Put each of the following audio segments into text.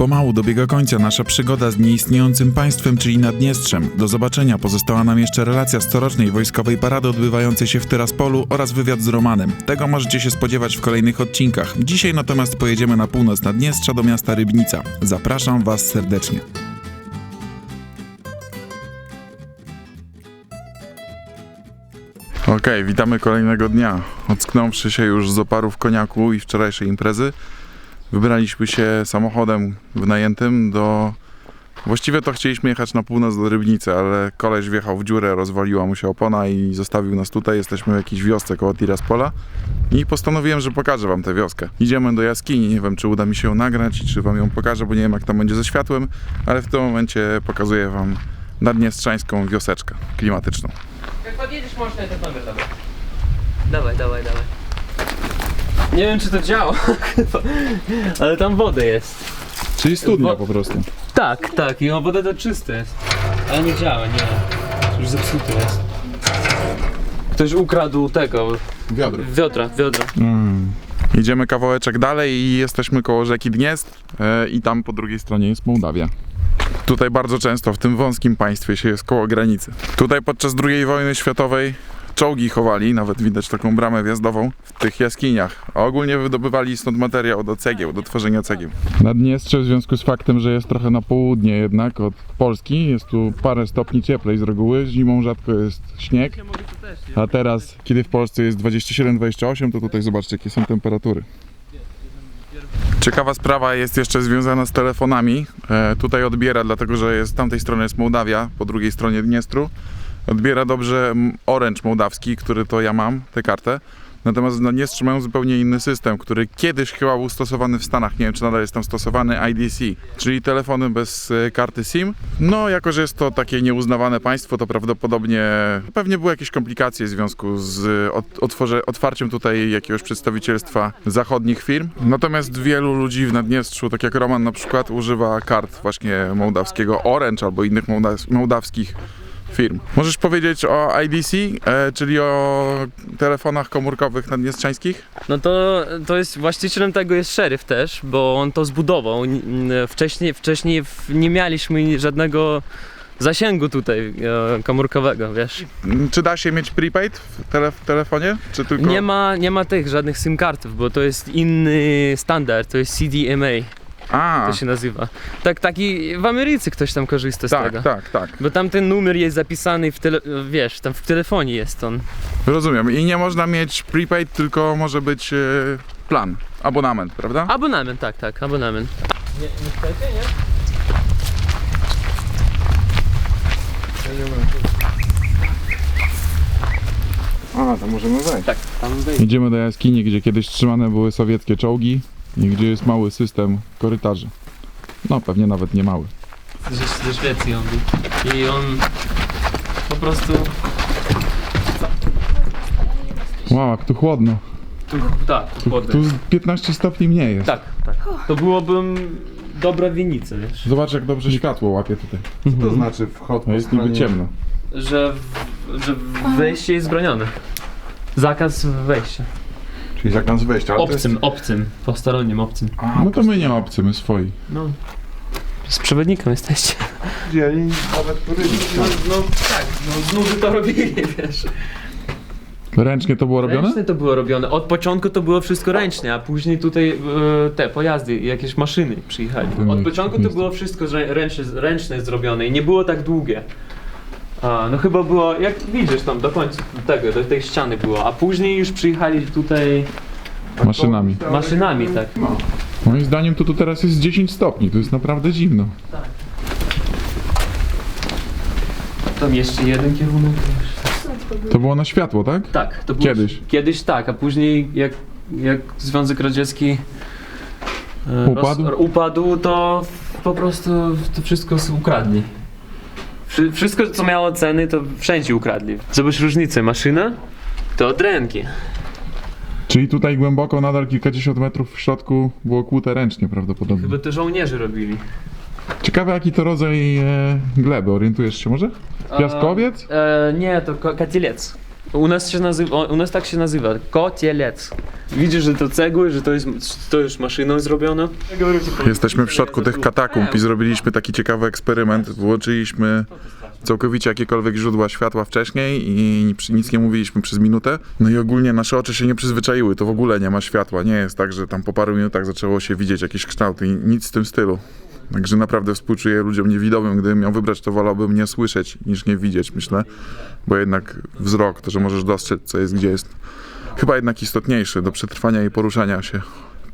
Pomału dobiega końca nasza przygoda z nieistniejącym państwem, czyli Naddniestrzem. Do zobaczenia pozostała nam jeszcze relacja z corocznej wojskowej parady odbywającej się w Tyraspolu oraz wywiad z Romanem. Tego możecie się spodziewać w kolejnych odcinkach. Dzisiaj natomiast pojedziemy na północ Naddniestrza do miasta Rybnica. Zapraszam Was serdecznie. Okej, witamy kolejnego dnia. Ocknąwszy się już z oparów koniaku i wczorajszej imprezy, wybraliśmy się samochodem wynajętym do... Właściwie to chcieliśmy jechać na północ do Rybnicy, ale koleś wjechał w dziurę, rozwaliła mu się opona i zostawił nas tutaj. Jesteśmy w jakiejś wiosce koło Tiraspola i postanowiłem, że pokażę wam tę wioskę. Idziemy do jaskini, nie wiem czy uda mi się ją nagrać czy wam ją pokażę, bo nie wiem jak tam będzie ze światłem, ale w tym momencie pokazuję wam naddniestrzańską wioseczkę klimatyczną. Jak podjedziesz, możesz ten numer. Dawaj, dawaj, dawaj. Nie wiem, czy to działa, ale tam woda jest. Czyli studnia po prostu. Tak, tak, i o, woda to czysta jest. Ale nie działa, nie. Już zepsute jest. Ktoś ukradł tego, Wiadro. wiodra, wiodra. Mm. Idziemy kawałeczek dalej i jesteśmy koło rzeki Dniestr e, i tam po drugiej stronie jest Mołdawia. Tutaj bardzo często w tym wąskim państwie się jest koło granicy. Tutaj podczas II wojny światowej czołgi chowali, nawet widać taką bramę wjazdową w tych jaskiniach, a ogólnie wydobywali stąd materiał do cegieł, do tworzenia cegieł. Naddniestrze w związku z faktem, że jest trochę na południe jednak od Polski, jest tu parę stopni cieplej z reguły, zimą rzadko jest śnieg, a teraz, kiedy w Polsce jest 27-28, to tutaj zobaczcie, jakie są temperatury. Ciekawa sprawa jest jeszcze związana z telefonami. E, tutaj odbiera, dlatego że jest, z tamtej strony jest Mołdawia, po drugiej stronie Dniestru. Odbiera dobrze Orange mołdawski, który to ja mam, tę kartę. Natomiast w Naddniestrzu mają zupełnie inny system, który kiedyś chyba był stosowany w Stanach, nie wiem czy nadal jest tam stosowany, IDC, czyli telefony bez e, karty SIM. No, jako że jest to takie nieuznawane państwo, to prawdopodobnie pewnie były jakieś komplikacje w związku z e, otworze, otwarciem tutaj jakiegoś przedstawicielstwa zachodnich firm. Natomiast wielu ludzi w Naddniestrzu, tak jak Roman na przykład, używa kart właśnie mołdawskiego Orange albo innych mołdaw, mołdawskich firm. Możesz powiedzieć o IDC, e, czyli o telefonach komórkowych naddniestrzańskich? No to, to jest, właścicielem tego jest szeryf też, bo on to zbudował. Wcześniej, wcześniej nie mieliśmy żadnego zasięgu tutaj e, komórkowego, wiesz. Czy da się mieć prepaid w, tele, w telefonie? Czy tylko... Nie ma, nie ma tych żadnych SIM kartów, bo to jest inny standard, to jest CDMA, A, to się nazywa. Tak, taki w Ameryce ktoś tam korzysta z tak, tego. tak, tak. Bo tam ten numer jest zapisany w tele, wiesz, tam w telefonie jest on. Rozumiem. I nie można mieć prepaid, tylko może być e, plan, abonament, prawda? Abonament, tak, tak, abonament. Nie, niestety, nie? A, to możemy wejść. Tak, tam wejdzie. Idziemy do jaskini, gdzie kiedyś trzymane były sowieckie czołgi i gdzie jest mały system korytarzy. No, pewnie nawet nie mały. Ze, ze Szwecji on był. I on po prostu. Wow, jak tu chłodno. Tu, tak, tu Tu, chłodny. tu z 15 stopni mniej jest. Tak, tak. To byłoby dobra winnica, wiesz. Zobacz, jak dobrze światło łapie tutaj. To znaczy wchod No jest niby ciemno. Że, w, że wejście jest bronione. Zakaz wejścia. Czyli zakaz wejścia. ale to Obcym, obcym, postoronnim obcym. Jest... A, No to my nie obcy, my swoi. No. Z przewodnikiem jesteście. dzieli nawet. No, no tak, no z nudy to robili, wiesz. Ręcznie to było robione? Ręcznie to było robione. Od początku to było wszystko ręcznie, a później tutaj e, te pojazdy, jakieś maszyny przyjechali. Od początku to było wszystko rę- ręcznie, ręcznie zrobione i nie było tak długie. A, no chyba było, jak widzisz tam do końca tego, do tej ściany było, a później już przyjechali tutaj Maszynami. maszynami, tak. No. Moim zdaniem to tu teraz jest 10 stopni, to jest naprawdę zimno. Tam jeszcze jeden kierunek. To było na światło, tak? Tak, to było Kiedyś. Kiedyś tak, a później jak, jak Związek Radziecki e, Upadł? Upadł, to po prostu to wszystko ukradli. Wszy, wszystko, co miało ceny, to wszędzie ukradli. Zobacz różnicę. Maszyna to od ręki. Czyli tutaj głęboko, nadal kilkadziesiąt metrów w środku było kłute ręcznie prawdopodobnie. Chyba to żołnierze robili. Ciekawe jaki to rodzaj e, gleby, orientujesz się może? Piaskowiec? E, nie, to ko-. U nas, się nazywa, u nas tak się nazywa. Kotielec. Widzisz, że to cegły, że to jest to już maszyną zrobione? Jesteśmy w środku tych katakumb i zrobiliśmy taki ciekawy eksperyment. Włączyliśmy całkowicie jakiekolwiek źródła światła wcześniej i nic- nic nie mówiliśmy przez minutę. No i ogólnie nasze oczy się nie przyzwyczaiły, to w ogóle nie ma światła. Nie jest tak, że tam po paru minutach zaczęło się widzieć jakieś kształty i nic w tym stylu. Także naprawdę współczuję ludziom niewidomym. Gdybym miał wybrać, to wolałbym nie słyszeć niż nie widzieć, myślę. Bo jednak wzrok, to, że możesz dostrzec, co jest, gdzie jest, chyba jednak istotniejszy do przetrwania i poruszania się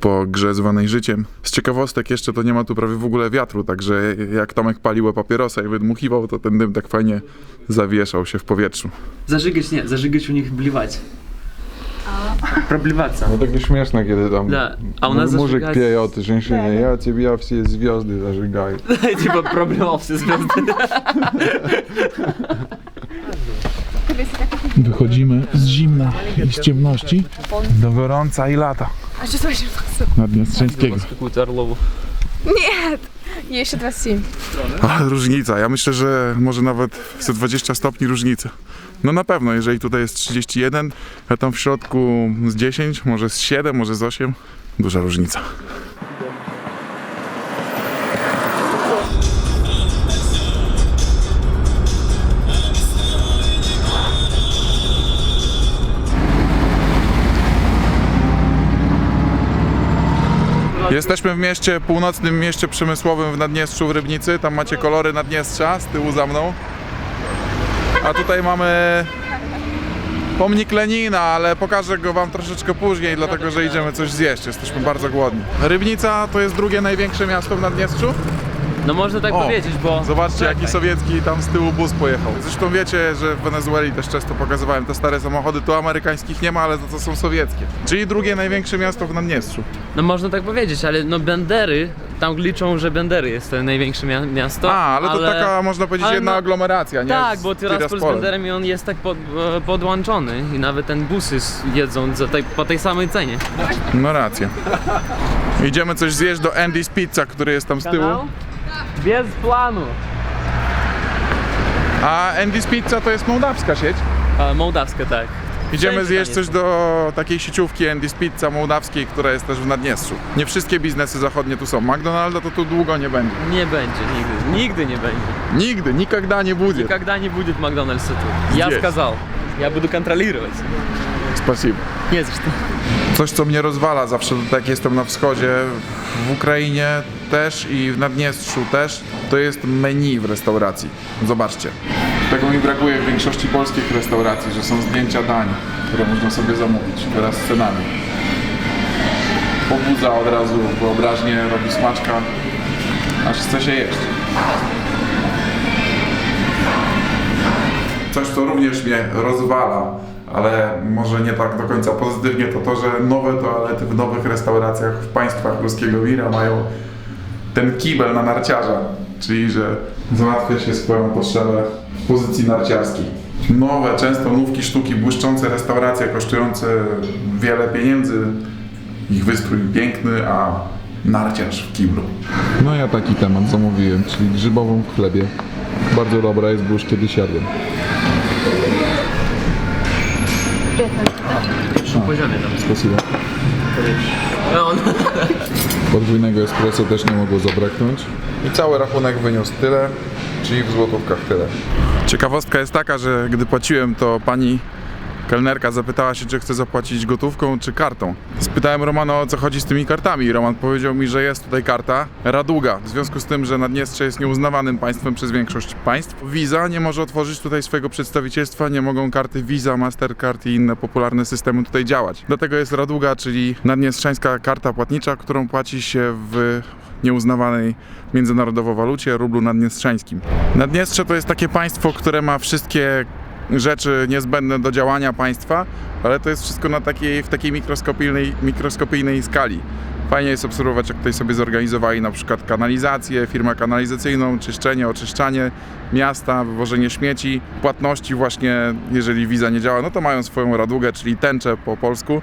po grze zwanej życiem. Z ciekawostek jeszcze to nie ma tu prawie w ogóle wiatru, także jak Tomek palił papierosa i wydmuchiwał, to ten dym tak fajnie zawieszał się w powietrzu. Zażygać nie, zażygać u nich bliwać. Проблеваться. No takie śmieszne, kiedy tam Да, а у нас muzyk зажигать... pieje o tej żeńszynie. Ja ciebie, ja wszystkie gwiazdy zażygają. Типа проблевал все звезды. Wychodzimy z zimna i z ciemności do gorąca i lata А что точно? Naddniestrzeńskiego. Какую-то Орлову. Нет! Я еще 27. Ale różnica, ja myślę, że może nawet 120 stopni różnicy. No na pewno, jeżeli tutaj jest 31, a tam w środku z 10, może z 7, może z 8, duża różnica. Jesteśmy w mieście, północnym mieście przemysłowym w Naddniestrzu w Rybnicy. Tam macie kolory Naddniestrza z tyłu za mną. A tutaj mamy pomnik Lenina, ale pokażę go wam troszeczkę później, dlatego że idziemy coś zjeść. Jesteśmy bardzo głodni. Rybnica to jest drugie największe miasto w Naddniestrzu. No można tak O, powiedzieć, bo... Zobaczcie jaki sowiecki tam z tyłu bus pojechał. Zresztą wiecie, że w Wenezueli też często pokazywałem te stare samochody. Tu amerykańskich nie ma, ale to, to są sowieckie. Czyli drugie największe miasto w Naddniestrzu. No można tak powiedzieć, ale no Bendery, tam liczą, że Bendery jest to największe mia- miasto. A, ale to taka można powiedzieć ale jedna no- aglomeracja, nie? Tak, Z bo Tiraspol z Tiraspolem. Benderem i on jest tak pod, e, podłączony i nawet ten busy s- jedzą za tej, po tej samej cenie. No rację. Idziemy coś zjeść do Andy's Pizza, który jest tam z tyłu. Bez planu. A Andy's Pizza to jest mołdawska sieć. A, mołdawskie, tak. Idziemy Wszędzie zjeść tam coś jest. do takiej sieciówki Andy's Pizza mołdawskiej, która jest też w Naddniestrzu. Nie wszystkie biznesy zachodnie tu są. McDonalda to tu długo nie będzie. Nie będzie nigdy, nigdy nie będzie. Nigdy, никогда не будет. Когда не будет Макдональдса тут. Я Здесь. сказал. Я буду контролировать. Spasibo. Nie za что. Coś, co mnie rozwala zawsze, jak jestem na wschodzie, w Ukrainie też i w Naddniestrzu też, to jest menu w restauracji. Zobaczcie. Tego mi brakuje w większości polskich restauracji, że są zdjęcia dań, które można sobie zamówić teraz z cenami. Pobudza od razu wyobraźnię, robi smaczka, aż chce się jeść. Coś, co również mnie rozwala, ale może nie tak do końca pozytywnie, to to, że nowe toalety w nowych restauracjach w państwach ruskiego mira mają ten kibel na narciarza, czyli że załatwia się swoją potrzebę pozycji narciarskiej. Nowe, często nówki sztuki, błyszczące restauracje kosztujące wiele pieniędzy, ich wystrój piękny, a narciarz w kiblu. No ja taki temat zamówiłem, czyli grzybową w chlebie. Bardzo dobra jest, bo już kiedyś jadłem. Poziomie tam. Spasibo. No, on... Podwójnego espresso też nie mogło zabraknąć. I cały rachunek wyniósł tyle, czyli w złotówkach tyle. Ciekawostka jest taka, że gdy płaciłem, to pani kelnerka zapytała się, czy chce zapłacić gotówką czy kartą. Spytałem Romana o co chodzi z tymi kartami Roman powiedział mi, że jest tutaj karta Raduga. W związku z tym, że Naddniestrze jest nieuznawanym państwem przez większość państw, Visa nie może otworzyć tutaj swojego przedstawicielstwa, nie mogą karty Visa, Mastercard i inne popularne systemy tutaj działać. Dlatego jest Raduga, czyli naddniestrzańska karta płatnicza, którą płaci się w nieuznawanej międzynarodowo walucie, rublu naddniestrzańskim. Naddniestrze to jest takie państwo, które ma wszystkie rzeczy niezbędne do działania państwa, ale to jest wszystko na takiej, w takiej mikroskopijnej, mikroskopijnej skali. Fajnie jest obserwować, jak tutaj sobie zorganizowali na przykład kanalizację, firmę kanalizacyjną, czyszczenie, oczyszczanie miasta, wywożenie śmieci, płatności właśnie, jeżeli wiza nie działa, no to mają swoją radugę, czyli tęczę po polsku.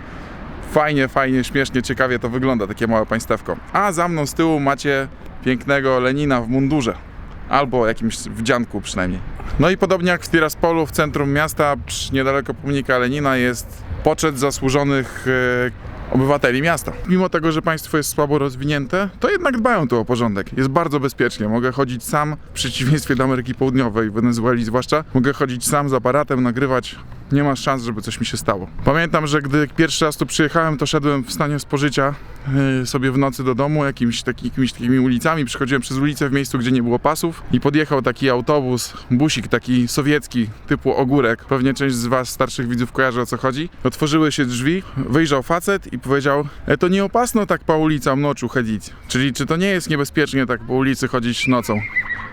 Fajnie, fajnie, śmiesznie, ciekawie to wygląda, takie małe państewko. A za mną z tyłu macie pięknego Lenina w mundurze. Albo jakimś wdzianku przynajmniej. No i podobnie jak w Tiraspolu, w centrum miasta, niedaleko pomnika Lenina jest poczet zasłużonych e, obywateli miasta. Mimo tego, że państwo jest słabo rozwinięte, to jednak dbają tu o porządek. Jest bardzo bezpiecznie. Mogę chodzić sam, w przeciwieństwie do Ameryki Południowej, Wenezueli zwłaszcza. Mogę chodzić sam z aparatem, nagrywać. Nie ma szans, żeby coś mi się stało. Pamiętam, że gdy pierwszy raz tu przyjechałem, to szedłem w stanie spożycia yy, sobie w nocy do domu jakimiś, jakimiś takimi ulicami. Przychodziłem przez ulicę w miejscu, gdzie nie było pasów i podjechał taki autobus, busik taki sowiecki typu ogórek. Pewnie część z was starszych widzów kojarzy o co chodzi. Otworzyły się drzwi, wyjrzał facet i powiedział e, to nie opasno tak po ulicam noczu chodzić. Czyli czy to nie jest niebezpiecznie tak po ulicy chodzić nocą?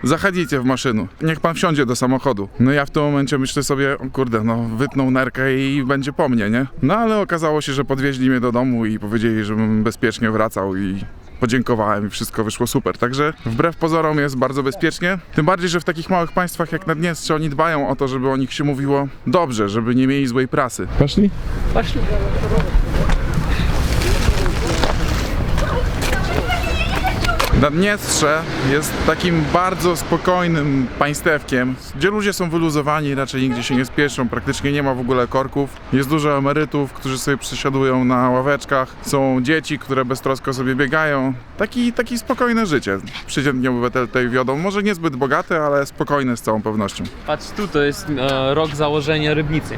zachodzicie w maszynu, niech pan wsiądzie do samochodu. No ja w tym momencie myślę sobie, o kurde, no wytnął nerkę i będzie po mnie, nie? No ale okazało się, że podwieźli mnie do domu i powiedzieli, żebym bezpiecznie wracał i podziękowałem i wszystko wyszło super. Także wbrew pozorom jest bardzo bezpiecznie. Tym bardziej, że w takich małych państwach jak Naddniestrze oni dbają o to, żeby o nich się mówiło dobrze, żeby nie mieli złej prasy. Poszli? Poszli. Naddniestrze jest takim bardzo spokojnym państewkiem, gdzie ludzie są wyluzowani, raczej nigdzie się nie spieszą, praktycznie nie ma w ogóle korków. Jest dużo emerytów, którzy sobie przysiadują na ławeczkach, są dzieci, które beztrosko sobie biegają. Taki, taki spokojne życie. Przeciętni obywatele tutaj wiodą, może niezbyt bogate, ale spokojne z całą pewnością. Patrz tu, to jest e, rok założenia Rybnicy.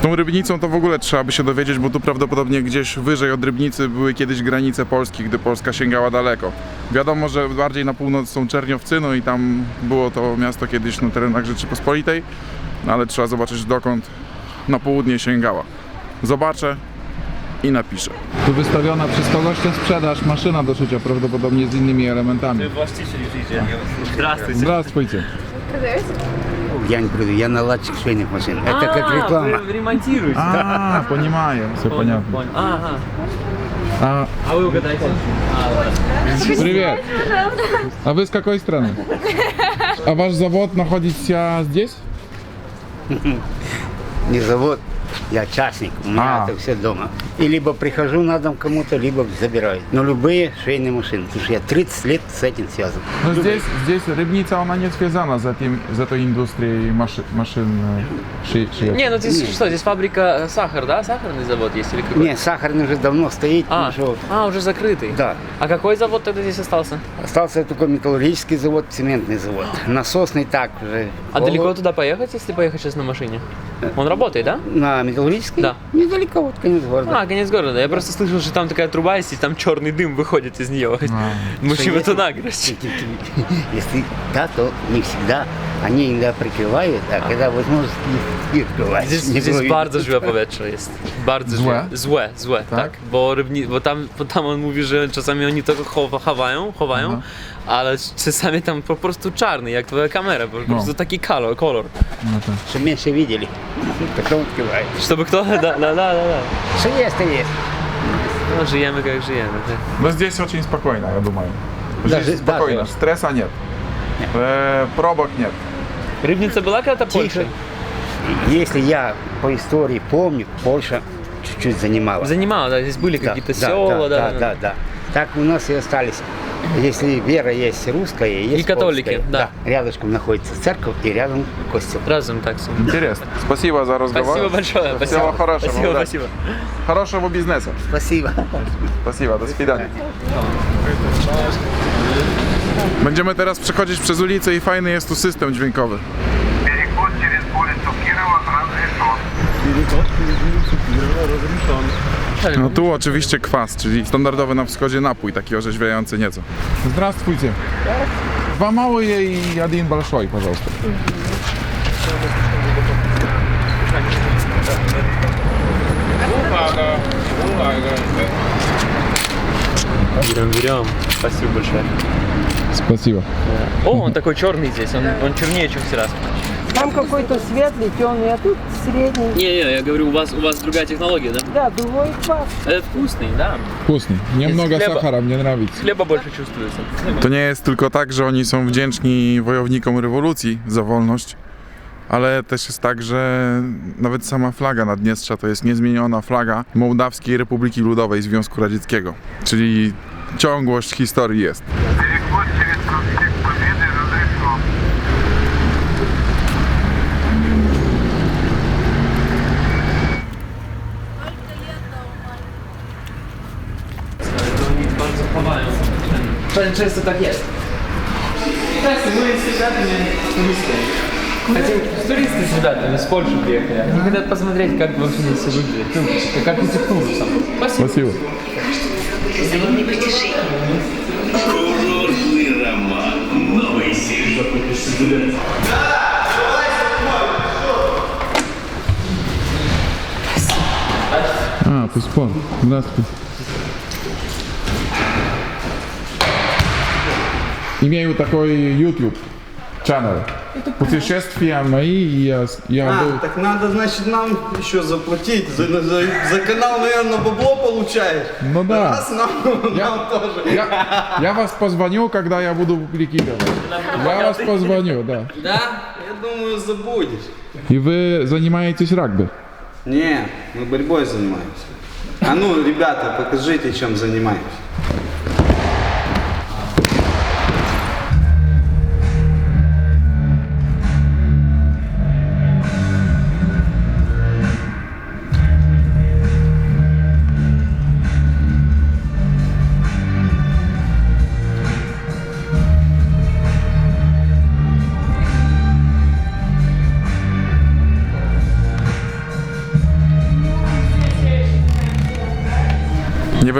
Z tą Rybnicą to w ogóle trzeba by się dowiedzieć, bo tu prawdopodobnie gdzieś wyżej od Rybnicy były kiedyś granice Polski, gdy Polska sięgała daleko. Wiadomo, że bardziej na północ są Czerniowcy, no i tam było to miasto kiedyś na terenach Rzeczypospolitej, ale trzeba zobaczyć dokąd na południe sięgała. Zobaczę, i napiszę. Tu wystawiona przez kogoś ten sprzedaż maszyna do szycia, prawdopodobnie z innymi elementami. Właściciel idzie. Zdrastujcie. Zdrastujcie. Я не продаю, я наладчик швейных машин. Это как реклама. Вы ремонтируете. A, понимаю, все понятно. понял. Ага. А, А вы угадайте? А, привет. А вы с какой страны? А ваш завод находится здесь? Не завод, я частник, у меня А. это все дома. И либо прихожу на дом кому-то, либо забираю. Но любые швейные машины, потому что я 30 лет с этим связан. No здесь, здесь Рыбница, она не связана с, этим, с этой индустрией машин, машин э, ши-. Не, ну здесь что, здесь фабрика э, сахар, да? Сахарный завод есть или какой? Не, сахарный уже давно стоит, А, потому что а, уже закрытый. Да. А какой завод тогда здесь остался? остался только металлургический завод, цементный завод. Насосный так уже. А Воло- далеко туда поехать, если поехать сейчас на машине? Он работает, да? На металлургический? Да. Недалеко, вот конец города. А, конец города. Я просто слышал, что там такая труба есть, и там черный дым выходит из нее. Мужчина Если- то наглость. Если да, то не всегда. Они иногда прикрывают, а когда возможность не открывать. Здесь, Не здесь говорит. bardzo złe powietrze jest. Bardzo Złe? złe. Złe, złe, tak. Bo, rybni, bo, tam, bo tam on mówi, że czasami oni to chowa, chowają, chowają, ale czasami tam po prostu czarny, jak twoja kamera, po prostu taki kolor, kolor. Ну, так. Чтобы меньше видели. Потом открывают. Чтобы кто... Да, да, да, да. да. Что есть, то есть. No, żyjemy jak żyjemy. tak. No здесь очень спокойно, я думаю. Даже- Здесь спокойно, даже- стресса нет. Э, пробок нет. Рыбница была когда-то Тихо. Польшей? Если я по истории помню, Польша чуть-чуть занимала. Занимала, да, здесь были Да, какие-то да, села, да, да, да, да. Так у нас и остались. Если вера есть русская, есть И католики, польская. да. Рядышком находится церковь и рядом костел. Разом так все. Интересно. Спасибо за разговор. Спасибо большое. Всего Спасибо. хорошего. Спасибо, да. спасибо. Хорошего бизнеса. Спасибо. Spasiba, do свидania. Będziemy teraz przechodzić przez ulicę i fajny jest tu system dźwiękowy. No tu oczywiście kwas, czyli standardowy na wschodzie napój, taki orzeźwiający nieco. Здравствуйте. Два малые и один большой, пожалуйста. Берем, берем. Спасибо большое. Спасибо. О, он такой черный здесь, он, он чернее, чем в раз. Там какой-то светлый, темный, а тут средний. Не-не, я говорю, у вас, у вас другая технология, да? Да, другой квас. Это вкусный, да. Вкусный. Немного хлеба. сахара, мне нравится. Хлеба больше чувствуется. To nie jest tylko tak, że oni są wdzięczni wojownikom rewolucji za wolność, ale też jest tak, że nawet sama flaga Naddniestrza to jest niezmieniona flaga Mołdawskiej Republiki Ludowej Związku Radzieckiego, czyli ciągłość historii jest. Переход через проспект Często tak jest. Так, мы с ребятами туристы. Хотим туристы с ребятами с Польши приехали. Они хотят посмотреть, как вообще здесь все выглядит. Ну, как архитектуру сам. Спасибо. Спасибо. Курортный роман. Новый сервис. А, ты спон. Здравствуйте. Имею такой YouTube channel. Путешествия мои, и я, с- я А, был... так надо, значит, нам еще заплатить. За, за, за канал, наверное, бабло получаешь. Ну да. Раз нам, нам тоже. Я, я вас позвоню, когда я буду ликвидировать. Я вас позвоню, да. Да? Я думаю, забудешь. И вы занимаетесь регби? Не, мы борьбой занимаемся. А ну, ребята, покажите, чем занимаемся.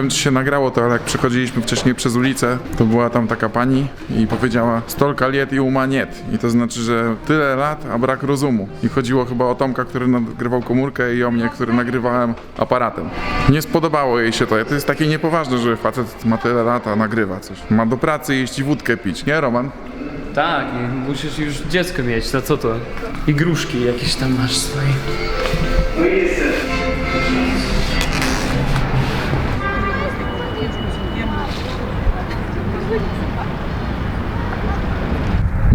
Wiem, czy się nagrało to, ale jak przechodziliśmy wcześniej przez ulicę, to była tam taka pani i powiedziała stolka liet i uma niet. I to znaczy, że tyle lat, a brak rozumu. I chodziło chyba o Tomka, który nagrywał komórkę i o mnie, który nagrywałem aparatem. Nie spodobało jej się to. To jest takie niepoważne, że facet ma tyle lat, a nagrywa coś. Ma do pracy iść i wódkę pić, nie Roman? Tak, musisz już dziecko mieć, to co to? I gruszki jakieś tam masz swoje.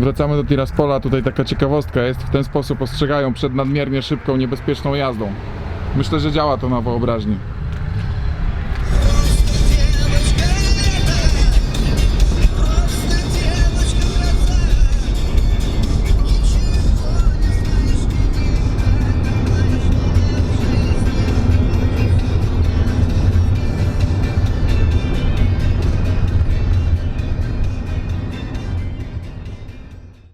Wracamy do Tiraspola, tutaj taka ciekawostka jest, w ten sposób ostrzegają przed nadmiernie szybką, niebezpieczną jazdą. Myślę, że działa to na wyobraźnię.